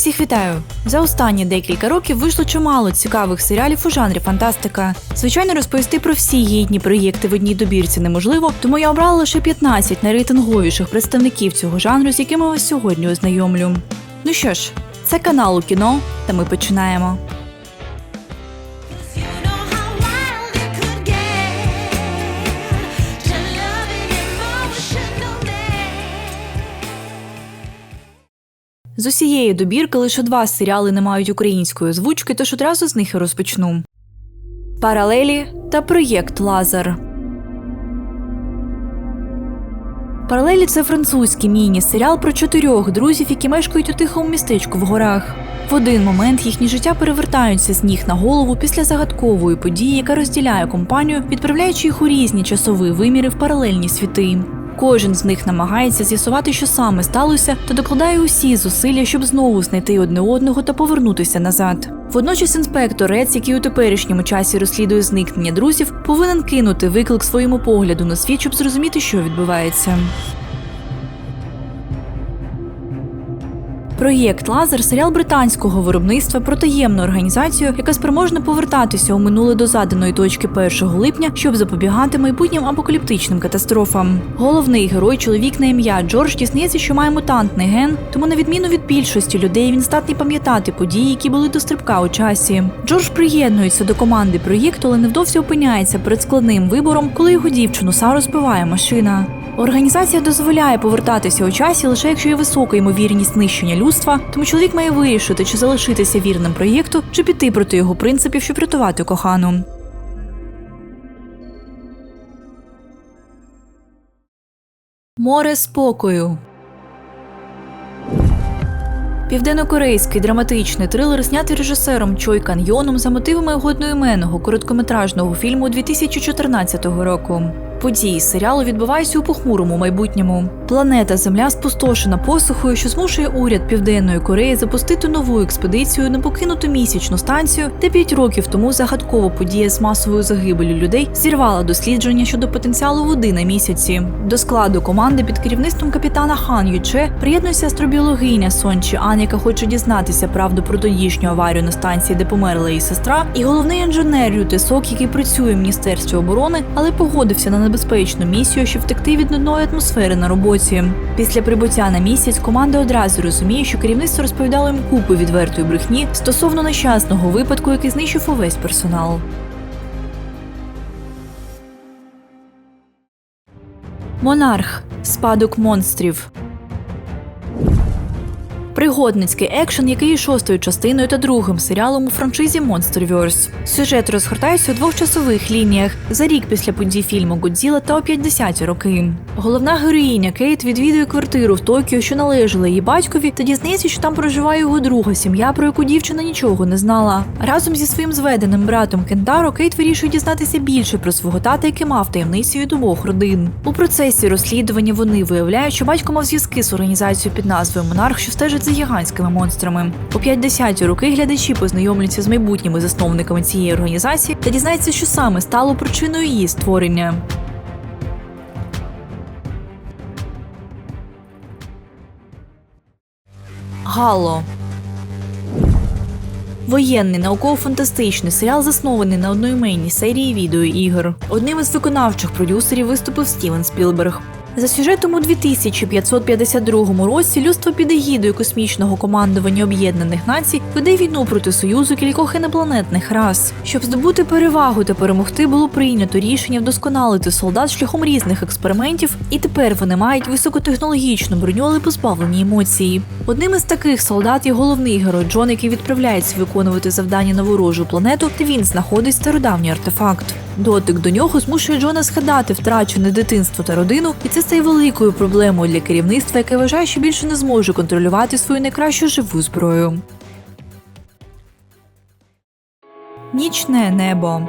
Всіх вітаю! За останні декілька років вийшло чимало цікавих серіалів у жанрі фантастика. Звичайно, розповісти про всі гідні проєкти в одній добірці неможливо, тому я обрала лише 15 найрейтинговіших представників цього жанру, з якими вас сьогодні ознайомлю. Ну що ж, це канал у кіно, та ми починаємо. З усієї добірки лише два серіали не мають української озвучки, тож одразу з них і розпочну. Паралелі та проєкт Лазар. Паралелі це французький міні-серіал про чотирьох друзів, які мешкають у тихому містечку в горах. В один момент їхні життя перевертаються з ніг на голову після загадкової події, яка розділяє компанію, відправляючи їх у різні часові виміри в паралельні світи. Кожен з них намагається з'ясувати, що саме сталося, та докладає усі зусилля, щоб знову знайти одне одного та повернутися назад. Водночас інспектор Рец, який у теперішньому часі розслідує зникнення друзів, повинен кинути виклик своєму погляду на світ, щоб зрозуміти, що відбувається. Проєкт Лазер серіал британського виробництва про таємну організацію, яка спроможна повертатися у минуле до заданої точки 1 липня, щоб запобігати майбутнім апокаліптичним катастрофам. Головний герой, чоловік на ім'я Джордж, дізнається, що має мутантний ген, тому на відміну від більшості людей він здатний пам'ятати події, які були до стрибка у часі. Джордж приєднується до команди проєкту, але невдовзі опиняється перед складним вибором, коли його дівчину Сару збиває машина. Організація дозволяє повертатися у часі лише якщо є висока ймовірність знищення людства, тому чоловік має вирішити, чи залишитися вірним проєкту, чи піти проти його принципів, щоб рятувати кохану. Море спокою. Південнокорейський драматичний трилер, знятий режисером Чой Кан Йоном за мотивами його одноіменного короткометражного фільму 2014 року. Події серіалу відбуваються у похмурому майбутньому. Планета Земля спустошена посухою, що змушує уряд Південної Кореї запустити нову експедицію на покинуту місячну станцію, де п'ять років тому загадкова подія з масовою загибелю людей зірвала дослідження щодо потенціалу води на місяці. До складу команди під керівництвом капітана Хан Юче приєднується астробіологиня Сон Чі Ан, яка хоче дізнатися правду про тодішню аварію на станції, де померла її сестра, і головний інженер Рю Тесок, який працює в міністерстві оборони, але погодився на небезпечну місію, щоб втекти від нудної атмосфери на роботі. Після прибуття на місяць команда одразу розуміє, що керівництво розповідало їм купу відвертої брехні стосовно нещасного випадку, який знищив увесь персонал. Монарх спадок монстрів. Пригодницький екшен, який є шостою частиною та другим серіалом у франшизі Monsterverse. Сюжет розгортається у двох часових лініях за рік після подій фільму Годзіла та о 50-ті роки. Головна героїня Кейт відвідує квартиру в Токіо, що належала її батькові, та дізнається, що там проживає його друга сім'я, про яку дівчина нічого не знала. Разом зі своїм зведеним братом Кентаро Кейт вирішує дізнатися більше про свого тата, який мав таємницю від обох родин. У процесі розслідування вони виявляють, що батько мав зв'язки з організацією під назвою Монарх, що стежить за гігантськими монстрами. У 50-ті роки глядачі познайомляться з майбутніми засновниками цієї організації та дізнаються, що саме стало причиною її створення. Гало Воєнний науково-фантастичний серіал заснований на одноіменній серії відеоігр. Одним із виконавчих продюсерів виступив Стівен Спілберг. За сюжетом у 2552 році людство під егідою космічного командування Об'єднаних Націй веде війну проти союзу кількох інопланетних рас. Щоб здобути перевагу та перемогти, було прийнято рішення вдосконалити солдат шляхом різних експериментів, і тепер вони мають високотехнологічну броню, але позбавлені емоцій. Одним із таких солдат є головний герой Джон, який відправляється виконувати завдання на ворожу планету, де він знаходить стародавній артефакт. Дотик до нього змушує Джона згадати втрачене дитинство та родину, і це стає великою проблемою для керівництва, яке вважає, що більше не зможе контролювати свою найкращу живу зброю. Нічне небо.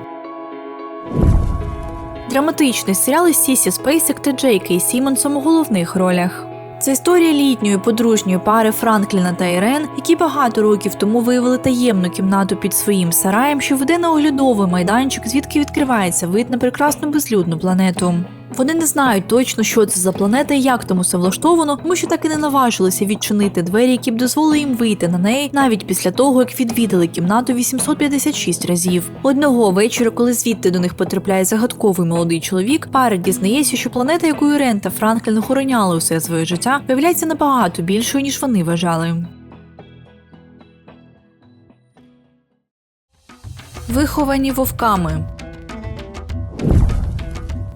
Драматичний серіал із Сісі Спейсик та Джей Кей Сімонсом у головних ролях. Це історія літньої подружньої пари Франкліна та Ірен, які багато років тому виявили таємну кімнату під своїм сараєм, що веде на оглядовий майданчик, звідки відкривається вид на прекрасну безлюдну планету. Вони не знають точно, що це за планета і як там усе влаштовано, тому що так і не наважилися відчинити двері, які б дозволили їм вийти на неї навіть після того, як відвідали кімнату 856 разів. Одного вечора, коли звідти до них потрапляє загадковий молодий чоловік, пара дізнається, що планета, яку Ірен та Франклін охороняли усе своє життя, виявляється набагато більшою, ніж вони вважали. Виховані вовками.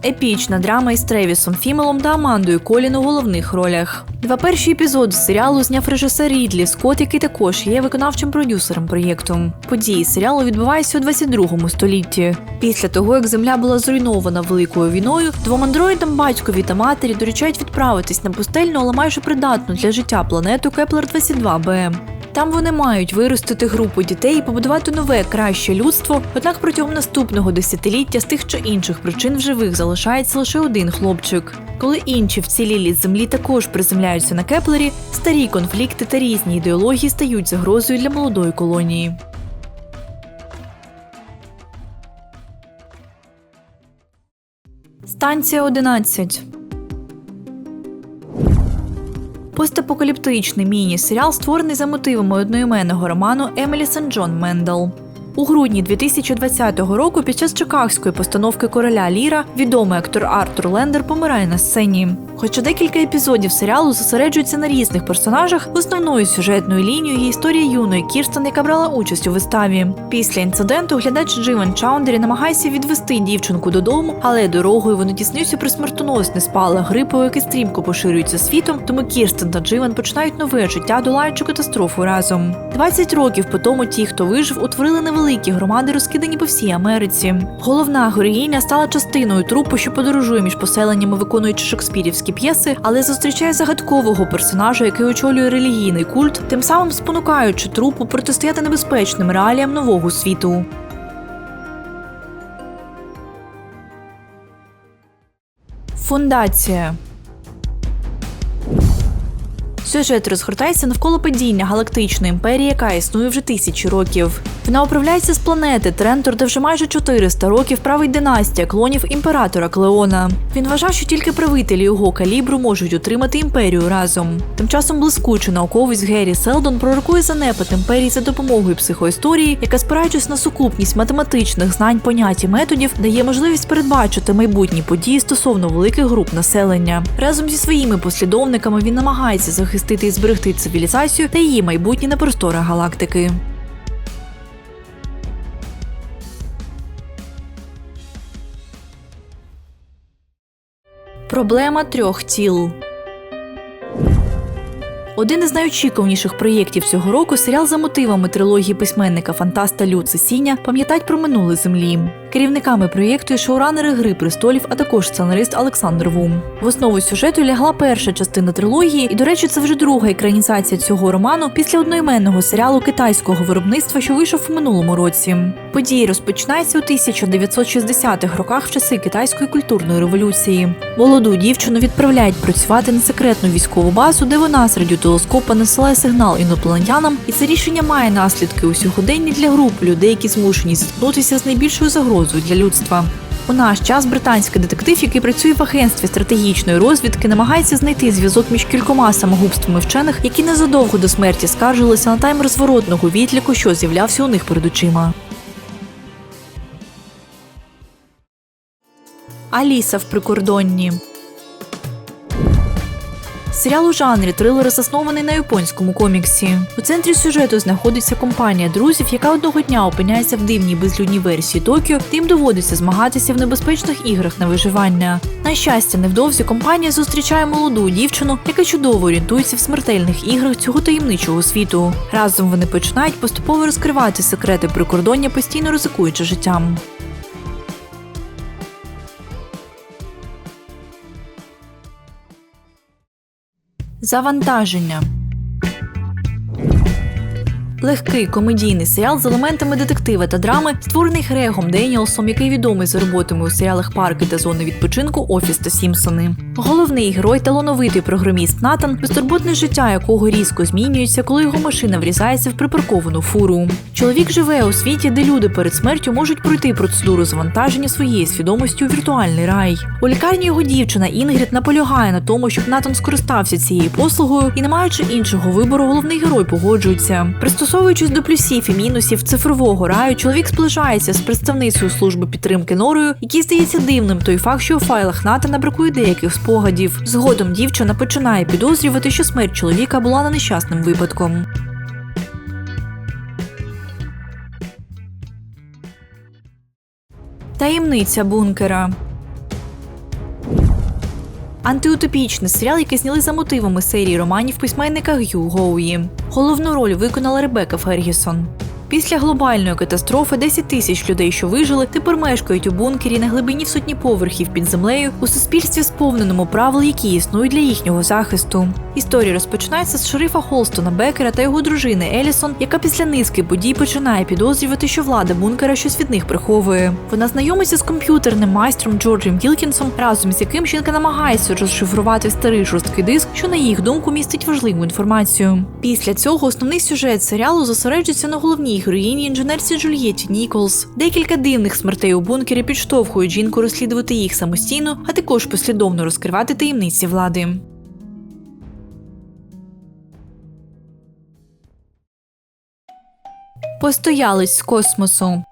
Епічна драма із Тревісом Фімелом та Амандою Колін у головних ролях. Два перші епізоди серіалу зняв режисер Рідлі Скотт, який також є виконавчим продюсером проєкту. Події серіалу відбуваються у 22 столітті. Після того, як земля була зруйнована великою війною, двом андроїдам батькові та матері доручають відправитись на пустельну, але майже придатну для життя планету Кеплер 22 б там вони мають виростити групу дітей і побудувати нове краще людство. Однак протягом наступного десятиліття з тих чи інших причин в живих залишається лише один хлопчик. Коли інші вцілілі з землі також приземляються на Кеплері, старі конфлікти та різні ідеології стають загрозою для молодої колонії. Станція 11 Постапокаліптичний міні-серіал створений за мотивами одноіменного роману Емілі Сен Джон Мендел. У грудні 2020 року під час чикагської постановки короля Ліра відомий актор Артур Лендер помирає на сцені. Хоча декілька епізодів серіалу зосереджуються на різних персонажах, основною сюжетною лінією є історія юної Кірстен, яка брала участь у виставі. Після інциденту глядач Дживен Чаундері намагається відвести дівчинку додому, але дорогою вони дізнаються про смертоносний спалах грипу, який стрімко поширюється світом. Тому Кірстен та Дживен починають нове життя, долаючи катастрофу разом. 20 років по тому ті, хто вижив, утворили невеликі громади, розкидані по всій Америці. Головна героїня стала частиною трупу, що подорожує між поселеннями, виконуючи шекспірівські п'єси, але зустрічає загадкового персонажа, який очолює релігійний культ, тим самим спонукаючи трупу протистояти небезпечним реаліям нового світу. Фундація Сюжет розгортається навколо падіння галактичної імперії, яка існує вже тисячі років. Вона управляється з планети Трентор, де вже майже 400 років править династія клонів імператора Клеона. Він вважав, що тільки правителі його калібру можуть утримати імперію разом. Тим часом блискучий науковець Геррі Селдон пророкує занепад імперії за допомогою психоісторії, яка, спираючись на сукупність математичних знань, понять і методів, дає можливість передбачити майбутні події стосовно великих груп населення. Разом зі своїми послідовниками він намагається захистити і зберегти цивілізацію та її майбутнє на просторах галактики. Проблема трьох тіл. Один із найочікуваніших проєктів цього року серіал за мотивами трилогії письменника фантаста Люци Сіня пам'ятать про минуле землі. Керівниками проєкту є шоуранери Гри престолів, а також сценарист Олександр Вум. В основу сюжету лягла перша частина трилогії, і, до речі, це вже друга екранізація цього роману після одноіменного серіалу китайського виробництва, що вийшов у минулому році. Події розпочинаються у 1960-х роках в часи китайської культурної революції. Молоду дівчину відправляють працювати на секретну військову базу, де вона з радіотелескопа насилає сигнал інопланетянам, і це рішення має наслідки у сьогоденні для груп людей, які змушені зіткнутися з найбільшою загрозою для людства. У наш час британський детектив, який працює в агентстві стратегічної розвідки, намагається знайти зв'язок між кількома самогубствами вчених, які незадовго до смерті скаржилися на таймер зворотного відліку, що з'являвся у них перед очима. Аліса в прикордонні. Серіал у жанрі трилери заснований на японському коміксі. У центрі сюжету знаходиться компанія друзів, яка одного дня опиняється в дивній безлюдній версії Токіо, їм доводиться змагатися в небезпечних іграх на виживання. На щастя, невдовзі компанія зустрічає молоду дівчину, яка чудово орієнтується в смертельних іграх цього таємничого світу. Разом вони починають поступово розкривати секрети прикордоння, постійно ризикуючи життям. Завантаження. Легкий комедійний серіал з елементами детектива та драми, створений Грегом Деніелсом, який відомий за роботами у серіалах Парки та зони відпочинку Офіс та Сімпсони. Головний герой талановитий програміст Натан, безтурботне життя якого різко змінюється, коли його машина врізається в припарковану фуру. Чоловік живе у світі, де люди перед смертю можуть пройти процедуру завантаження своєї свідомості у віртуальний рай. У лікарні його дівчина Інгрід наполягає на тому, щоб Натан скористався цією послугою, і не маючи іншого вибору, головний герой погоджується. Пристосовуючись до плюсів і мінусів цифрового раю, чоловік сближається з представницею служби підтримки Норою, якій здається дивним той факт, що у файлах Натана бракує деяких спогадів. Згодом дівчина починає підозрювати, що смерть чоловіка була не нещасним випадком. Таємниця бункера. Антиутопічний серіал, який зняли за мотивами серії романів письменника Г'ю Гоуї. Головну роль виконала Ребека Фергюсон. Після глобальної катастрофи 10 тисяч людей, що вижили, тепер мешкають у бункері на глибині в сотні поверхів під землею у суспільстві, сповненому правил, які існують для їхнього захисту. Історія розпочинається з шерифа Холстона Бекера та його дружини Елісон, яка після низки подій починає підозрювати, що влада бункера щось від них приховує. Вона знайомиться з комп'ютерним майстром Джорджем Гілкінсом, разом з яким жінка намагається розшифрувати старий жорсткий диск, що на їх думку містить важливу інформацію. Після цього основний сюжет серіалу зосереджується на головній героїні інженерці Джульєті Ніколс. Декілька дивних смертей у бункері підштовхують жінку розслідувати їх самостійно, а також послідовно розкривати таємниці влади. Постоялець з космосу.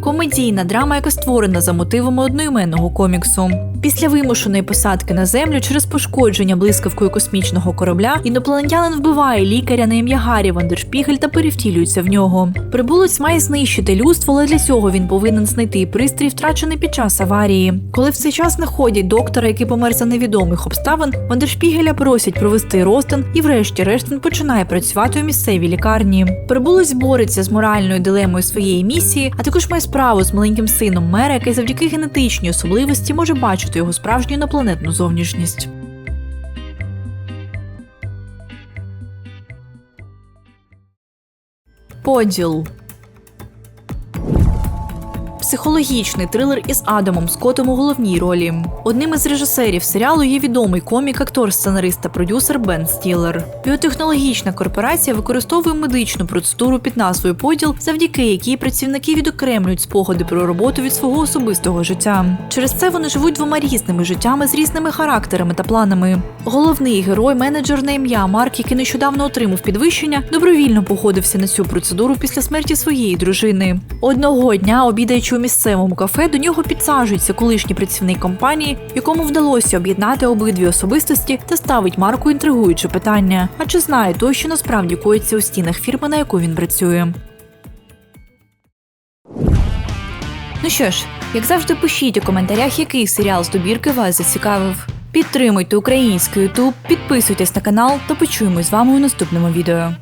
Комедійна драма, яка створена за мотивами одноіменного коміксу. Після вимушеної посадки на землю через пошкодження блискавкою космічного корабля інопланетянин вбиває лікаря на ім'я Гаррі Вандершпігель та перевтілюється в нього. Прибулець має знищити людство, але для цього він повинен знайти пристрій, втрачений під час аварії. Коли в цей час знаходять доктора, який помер за невідомих обставин, Вандершпігеля просять провести розтин, і врешті-решт він починає працювати у місцевій лікарні. Прибулець бореться з моральною дилемою своєї місії, а також має справу з маленьким сином мера, який завдяки генетичній особливості може бачити його справжню інопланетну зовнішність. Поділ Психологічний трилер із Адамом Скоттом у головній ролі. Одним із режисерів серіалу є відомий комік, актор, сценарист та продюсер Бен Стілер. Біотехнологічна корпорація використовує медичну процедуру під назвою Поділ, завдяки якій працівники відокремлюють спогади про роботу від свого особистого життя. Через це вони живуть двома різними життями з різними характерами та планами. Головний герой, менеджер на ім'я Марк, який нещодавно отримав підвищення, добровільно погодився на цю процедуру після смерті своєї дружини. Одного дня, обідаючи у місцевому кафе, до нього підсаджується колишній працівник компанії, якому вдалося об'єднати обидві особистості та ставить Марку інтригуюче питання: а чи знає той, що насправді коїться у стінах фірми, на яку він працює? Ну що ж, як завжди, пишіть у коментарях, який серіал з добірки вас зацікавив. Підтримуйте український Ютуб, підписуйтесь на канал та почуємось з вами у наступному відео.